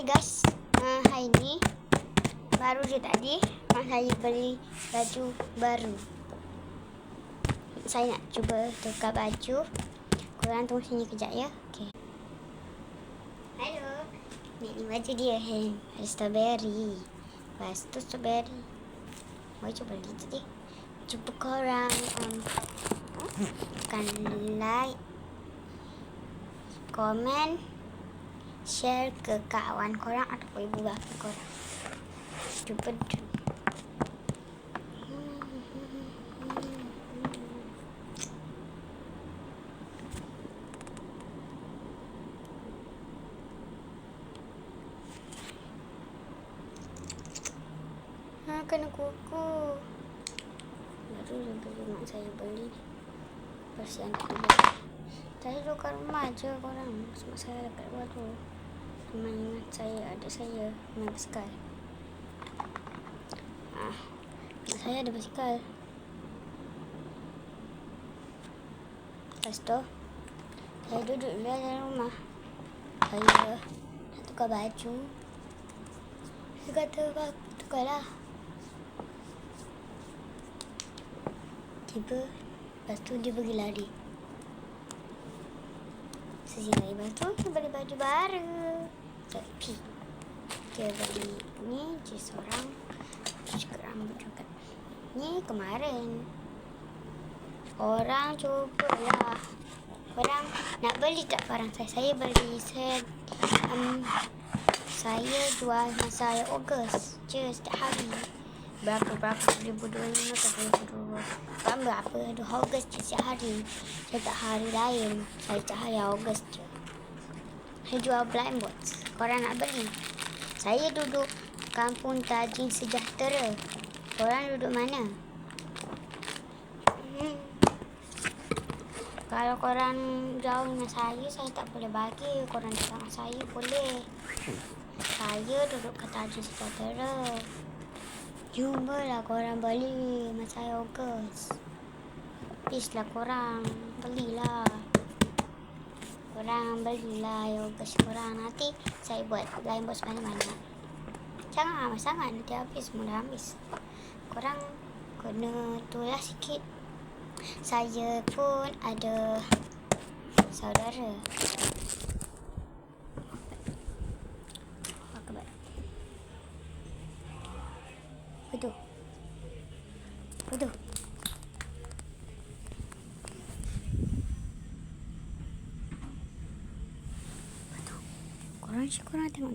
Hai guys, uh, hari ni baru je tadi mak saya beli baju baru. Saya nak cuba tukar baju. Korang tunggu sini kejap ya. Okey. Hello. Ni, ni baju dia. Hey. Ada strawberry. Lepas tu strawberry. Mau cuba beli tadi. Jumpa korang. Um, tekan like. Komen. Share ke kawan korang ataupun ibu bapa korang. Jumpa dulu. Ha, kena kuku. Baru beli mak saya beli. Persian kedua. Saya duduk rumah je korang. Mak saya dekat luar tu. Teman ingat saya, ada saya main basikal. Ah, saya ada basikal. Lepas tu, saya duduk dulu dalam rumah. Saya nak tukar baju. Dia kata, "Bak, tukarlah. Tiba, lepas tu dia pergi lari. Sesi lari lepas tu, dia beli baju baru. Tapi, dia beli ni je seorang. Cukup rambut juga. Ni kemarin. Orang cubalah. Orang nak beli tak barang saya? Saya beli. Saya, um, saya jual masa saya Ogos setiap hari. Berapa berapa ribu dua lima ribu dua. Kan berapa dua Ogos je setiap hari. Tak hari lain. Tak hari Ogos je. Saya jual blind box. Korang nak beli? Saya duduk kampung Tajin Sejahtera. Korang duduk mana? Kalau korang jauh dengan saya, saya tak boleh bagi. Korang datang dengan saya boleh. Saya duduk kat Tajin Sejahtera. Cubalah korang beli saya Ogos. Please lah korang. Belilah. Korang belilah yogurt korang. Nanti saya buat lain bos mana-mana. Jangan amat sangat. Nanti habis. Mula habis. Korang kena tulah sikit. Saya pun ada saudara. Hadi. Hadi. Hadi. Kurang sih kurang tengok.